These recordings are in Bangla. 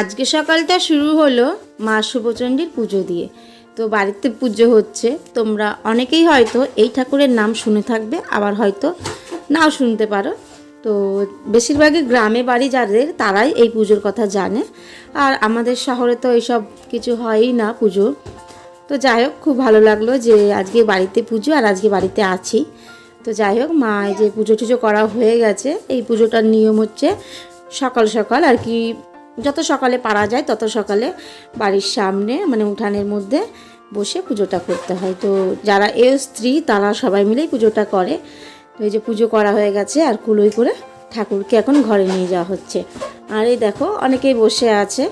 আজকে সকালটা শুরু হলো মা শুভচণ্ডীর পুজো দিয়ে। তো বাড়িতে পুজো হচ্ছে। তোমরা অনেকেই হয়তো এই ঠাকুরের নাম শুনে থাকবে, আবার হয়তো নাও শুনতে পারো। তো বেশিরভাগই গ্রামে বাড়ি যাদের, তারাই এই পুজোর কথা জানে। আর আমাদের শহরে তো এইসব কিছু হয়ই না পুজো। তো যাই হোক, খুব ভালো লাগল যে আজকে বাড়িতে পুজো আর আজকে বাড়িতে আছি। তো যাই হোক, মা এই যে পুজো টুজো করা হয়ে গেছে। এই পুজোটার নিয়ম হচ্ছে সকাল সকাল আর কি যত সকালে পারা যায় তত সকালে বাড়ির সামনে মানে উঠানের মধ্যে বসে পুজোটা করতে হয়। তো যারা এ স্ত্রী তারা সবাই মিলেই পুজোটা করে। তো এই যে পুজো করা হয়ে গেছে আর কুলোই করে ঠাকুরকে এখন ঘরে নিয়ে যাওয়া হচ্ছে। আর এই দেখো, অনেকেই বসে আছে।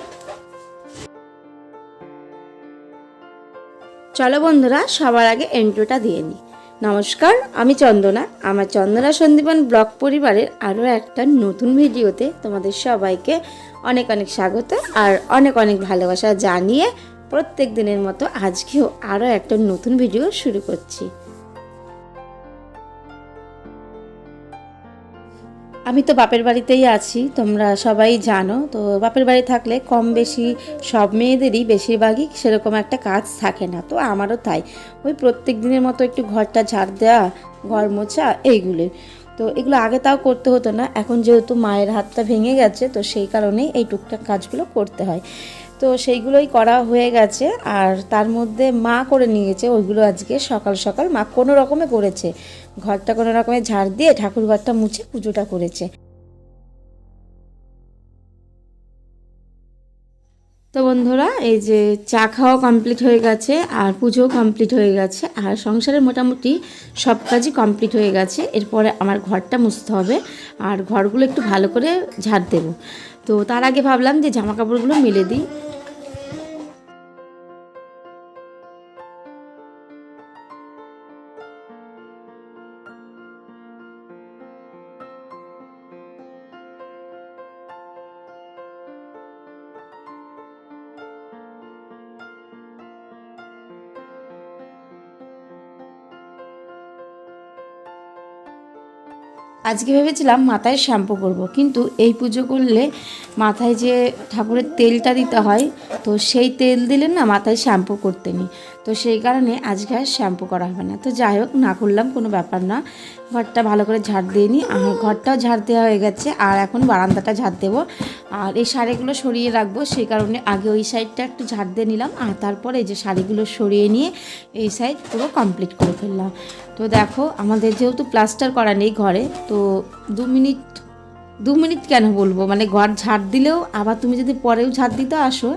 চলো বন্ধুরা, সবার আগে এন্ট্রোটা দিয়ে নিই। নমস্কার, আমি চন্দনা। আমার চন্দনা সন্দীপন ব্লগ পরিবারের আরও একটা নতুন ভিডিওতে তোমাদের সবাইকে অনেক অনেক স্বাগত আর অনেক অনেক ভালোবাসা জানিয়ে প্রত্যেক দিনের মতো আজকেও আরও একটা নতুন ভিডিও শুরু করছি। আমি তো বাপের বাড়িতেই আছি, তোমরা সবাই জানো। তো বাপের বাড়ি থাকলে কম বেশি সব মেয়েদেরই বেশিরভাগই সেরকম একটা কাজ থাকে না, তো আমারও তাই। ওই প্রত্যেক দিনের মতো একটু ঘরটা ঝাড় দেওয়া, ঘর মোছা, এইগুলোই। তো এগুলো আগে তাও করতে হতো না, এখন যেহেতু মায়ের হাতটা ভেঙে গেছে, তো সেই কারণেই এই টুকটাক কাজগুলো করতে হয়। তো সেইগুলোই করা হয়ে গেছে, আর তার মধ্যে মা করে নিয়েছে, ওইগুলো আজকে সকাল সকাল মা কোনো রকমে করেছে। ঘরটা কোনো রকমে ঝাড় দিয়ে ঠাকুর ঘরটা মুছে পুজোটা করেছে। তো বন্ধুরা, এই যে চা খাওয়া কমপ্লিট হয়ে গেছে, আর পুজোও কমপ্লিট হয়ে গেছে, আর সংসারের মোটামুটি সব কাজই কমপ্লিট হয়ে গেছে। এরপরে আমার ঘরটা মুছতে হবে, আর ঘরগুলো একটু ভালো করে ঝাড় দেবো। তো তার আগে ভাবলাম যে জামা কাপড়গুলো মেলে দিই। আজকে ভেবেছিলাম মাথায় শ্যাম্পু করব, কিন্তু এই পুজো করলে মাথায় যে ঠাকুরের তেলটা দিতে হয়, তো সেই তেল দিলে না মাথায় শ্যাম্পু করতে নি তো সেই কারণে আজকে আর শ্যাম্পু করা হবে না। তো যাই হোক, না করলাম কোনো ব্যাপার না। ঘরটা ভালো করে ঝাড় দিয়ে নিই। আর ঘরটাও ঝাড় দেওয়া হয়ে গেছে। আর এখন বারান্দাটা ঝাড় দেবো। আর এই শাড়িগুলো সরিয়ে রাখব। সেই কারণে আগে ওই সাইডটা একটু ঝাড় দিয়ে নিলাম। আর তারপরে এই যে শাড়িগুলো সরিয়ে নিয়ে এই সাইড পুরো কমপ্লিট করে ফেললাম। তো দেখো, আমাদের যেহেতু প্লাস্টার করা নেই ঘরে, তো দু মিনিট দু মিনিট কেন বলব? মানে ঘর ঝাড় দিলেও, আবার তুমি যদি পরেও ঝাড় দিতে আসো,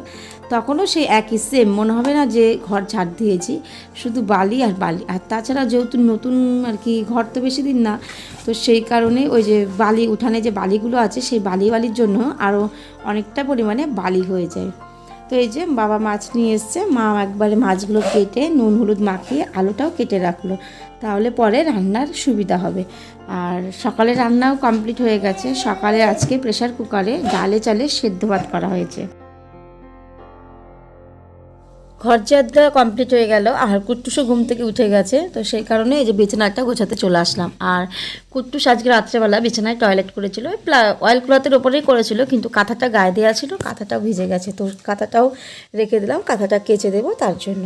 তখনও সেই একই সেম মনে হবে না যে ঘর ঝাড় দিয়েছি, শুধু বালি আর বালি। আর তাছাড়া যেহেতু নতুন আর কি ঘর তো বেশি দিন না, তো সেই কারণে ওই যে বালি, উঠানে যে বালিগুলো আছে, সেই বালি বালির জন্য আরও অনেকটা পরিমাণে বালি হয়ে যায়। তো এই যে বাবা মাছ নিয়ে এসছে, মা একবারে মাছগুলো কেটে নুন, হলুদ মাখিয়ে আলুটাও কেটে রাখল। তাহলে পরে রান্নার সুবিধা হবে। আর সকালে রান্নাও কমপ্লিট হয়ে গেছে। সকালে আজকে প্রেশার কুকারে ডালে চালে সেদ্ধ ভাত করা হয়েছে। ঘর চারটা কমপ্লিট হয়ে গেল। আর কুট্টুসও ঘুম থেকে উঠে গেছে, তো সেই কারণে এই যে বিছানাটা গোছাতে চলে আসলাম। আর কুট্টুস আজকে রাত্রেবেলা বিছানায় টয়লেট করেছিল। অয়েল ক্লথের ওপরেই করেছিল, কিন্তু কাঁথাটা গায়ে দেওয়া ছিল, কাঁথাটাও ভিজে গেছে। তো কাঁথাটাও রেখে দিলাম, কাঁথাটা কেচে দেবো তার জন্য।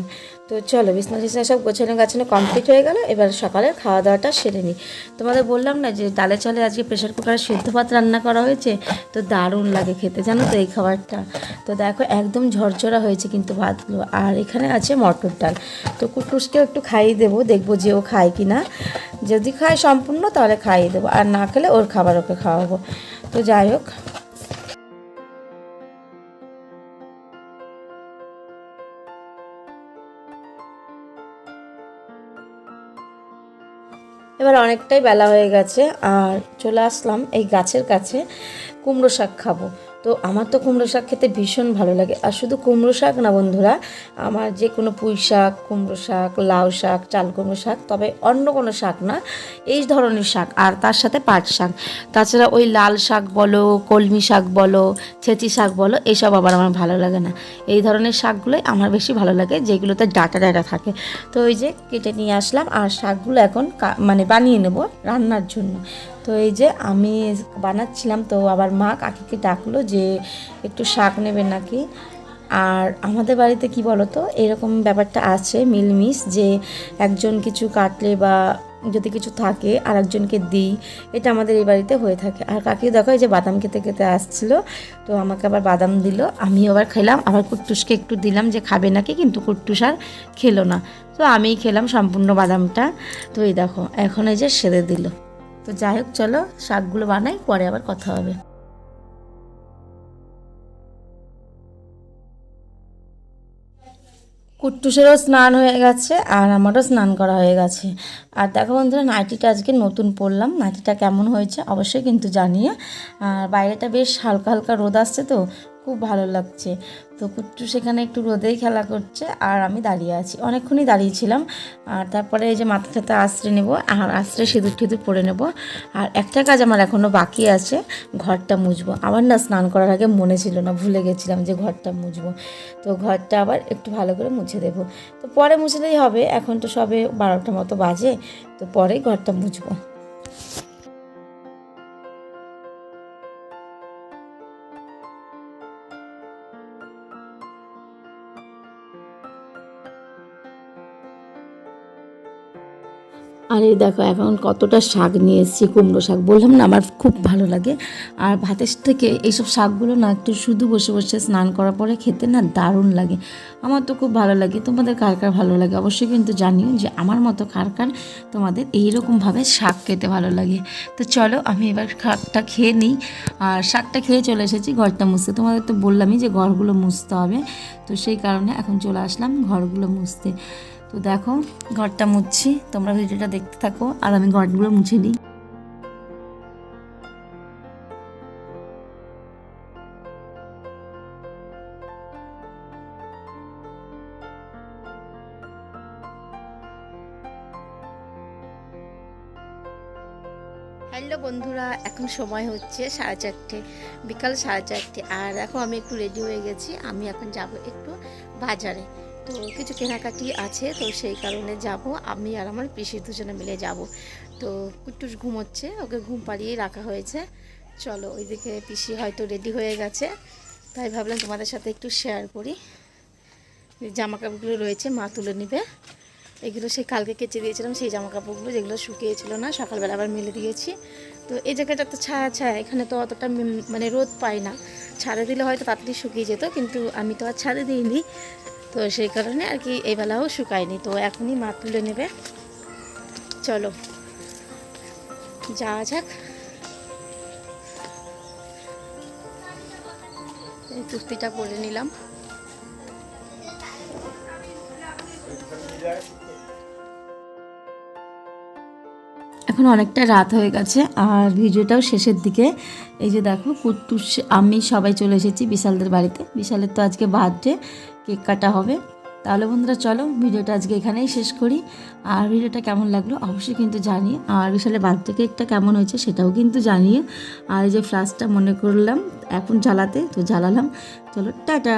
তো চলো, বিছনা টিছনা সব গোছানো গাছানো কমপ্লিট হয়ে গেল, এবার সকালে খাওয়া দাওয়াটা সেরে নিই তোমাদের বললাম না যে ডালে চালে আজকে প্রেশার কুকারে সিদ্ধ ভাত রান্না করা হয়েছে? তো দারুণ লাগে খেতে, জানো তো এই খাবারটা। তো দেখো, একদম ঝরঝরা হয়েছে কিন্তু ভাতগুলো। আর এখানে আছে মটর ডাল। তো কুটুসকেও একটু খাইয়ে দেবো, দেখব যে ও খায় কি না যদি খায় সম্পূর্ণ, তাহলে খাইয়ে দেবো। আর না খেলে ওর খাবার ওকে খাওয়াবো। তো যাই হোক এবার অনেকটাই বেলা হয়ে গেছে আর চলে আসলাম এই গাছের কাছে কুমড়ো শাক খাব। তো আমার তো কুমড়ো শাক খেতে ভীষণ ভালো লাগে। আর শুধু কুমড়ো শাক না বন্ধুরা, আমার যে কোনো পুঁই শাক, কুমড়ো শাক, লাউ শাক, চাল কুমড়ো শাক, তবে অন্য কোনো শাক না, এই ধরনের শাক, আর তার সাথে পাট শাক। তাছাড়া ওই লাল শাক বলো, কলমি শাক বলো, ছেঁচি শাক বলো, এসব আবার আমার ভালো লাগে না। এই ধরনের শাকগুলোই আমার বেশি ভালো লাগে, যেগুলোতে ডাটা ডাটা থাকে। তো ওই যে কেটে নিয়ে আসলাম, আর শাকগুলো এখন মানে বানিয়ে নেব রান্নার জন্য। তো এই যে আমি বানাচ্ছিলাম, তো আবার মা কাকিকে ডাকলো যে একটু শাক নেবে নাকি। আর আমাদের বাড়িতে কি বলতো, এরকম ব্যাপারটা আছে মিলমিশ যে একজন কিছু কাটলে বা যদি কিছু থাকে আর একজনকে দিই, এটা আমাদের এই বাড়িতে হয়ে থাকে। আর কাকি দেখো এই যে বাদাম খেতে খেতে আসছিল, তো আমাকে আবার বাদাম দিল আমি আবার খেলাম, আবার কুট্টুসকে একটু দিলাম যে খাবে নাকি, কিন্তু কুট্টুস আর খেলো না। তো আমিই খেলাম সম্পূর্ণ বাদামটা। তো এই দেখো, এখন এই যে সেরে দিল। তো যাই হোক, চলো শাকগুলো বানাই, পরে আবার কথা হবে। কুট্টুসেরও স্নান হয়ে গেছে আর আমারও স্নান করা হয়ে গেছে। আর দেখো বন্ধুরা, নাইটিটা আজকে নতুন পরলাম। নাইটিটা কেমন হয়েছে অবশ্যই কিন্তু জানিয়ে আর বাইরেটা বেশ হালকা হালকা রোদ আসছে তো খুব ভালো লাগছে। তো কুট্টু সেখানে একটু রোদেই খেলা করছে আর আমি দাঁড়িয়ে আছি। অনেকক্ষণই দাঁড়িয়েছিলাম আর তারপরে এই যে মাথাটাতে আশ্রে নেব আর আশ্রে সিঁদুর টিঁদুর পরে নেব। আর একটা কাজ আমার এখনও বাকি আছে, ঘরটা মুছবো। আমার না স্নান করার আগে মনে ছিল না, ভুলে গেছিলাম যে ঘরটা মুছবো। তো ঘরটা আবার একটু ভালো করে মুছে দেবো। তো পরে মুছলেই হবে, এখন তো সবে বারোটা মতো বাজে, তো পরেই ঘরটা মুছবো। আর এই দেখো, এখন কতটা শাক নিয়ে এসেছি, কুমড়ো শাক। বললাম না, আমার খুব ভালো লাগে। আর ভাতের থেকে এইসব শাকগুলো না, একটু শুধু বসে বসে স্নান করার পরে খেতে না দারুণ লাগে। আমার তো খুব ভালো লাগে। তোমাদের কার কার ভালো লাগে? অবশ্যই কিন্তু জানিও যে আমার মতো কার কার তোমাদের এইরকমভাবে শাক খেতে ভালো লাগে। তো চলো, আমি এবার শাকটা খেয়ে নিই। আর শাকটা খেয়ে চলে এসেছি ঘরটা মুছতে। তোমাদের তো বললামই যে ঘরগুলো মুছতে হবে। তো সেই কারণে এখন চলে আসলাম ঘরগুলো মুছতে। তো দেখো, ঘরটা মুছছি। তোমরা ভিডিওটা দেখতে থাকো, আর আমি ঘরগুলো মুছে নিই। হ্যালো বন্ধুরা, এখন সময় হচ্ছে সাড়ে চারটে, বিকাল সাড়ে চারটে। আর দেখো, আমি একটু রেডি হয়ে গেছি। আমি এখন যাব একটু বাজারে। তো কিছু কেনাকাটি আছে, তো সেই কারণে যাব। আমি আর আমার পিসি দুজনে মিলে যাব। তো কুট্টুস ঘুমোচ্ছে, ওকে ঘুম পাড়িয়েই রাখা হয়েছে। চলো, ওইদিকে পিসি হয়তো রেডি হয়ে গেছে। তাই ভাবলাম তোমাদের সাথে একটু শেয়ার করি। জামা কাপড়গুলো রয়েছে, মা তুলে নিবে। এগুলো সেই কালকে কেচে দিয়েছিলাম, সেই জামা কাপড়গুলো যেগুলো শুকিয়েছিল না, সকালবেলা আবার মেলে দিয়েছি। তো এই জায়গাটা তো ছায়া ছায়া, এখানে তো অতটা মানে রোদ পাই না। ছাড়ে দিলে হয়তো তাড়াতাড়ি শুকিয়ে যেত, কিন্তু আমি তো আর ছাড়ে দিইনি। তো সেই কারণে আর কি এই বেলাও শুকায়নি। তো এখনই মা তুলে নেবে। চলো, যাওয়া যাক। এই কুর্তিটা পরে নিলাম। এখন অনেকটা রাত হয়ে গেছে আর ভিডিওটাও শেষের দিকে। এই যে দেখো কুট্টুস আমি সবাই চলে এসেছি বিশালদের বাড়িতে। বিশালের তো আজকে বার্থডে কেক কাটা হবে। তাহলে বন্ধুরা চলো, ভিডিওটা আজকে এখানেই শেষ করি। আর ভিডিওটা কেমন লাগল অবশ্যই কিন্তু জানিয়ে আর বিশালের বার্থডে কেকটা কেমন হয়েছে সেটাও কিন্তু জানিয়ে আর এই যে ফ্লাশটা মনে করলাম, এখন জ্বালাতে, তো জ্বালালাম। চলো, টাটা!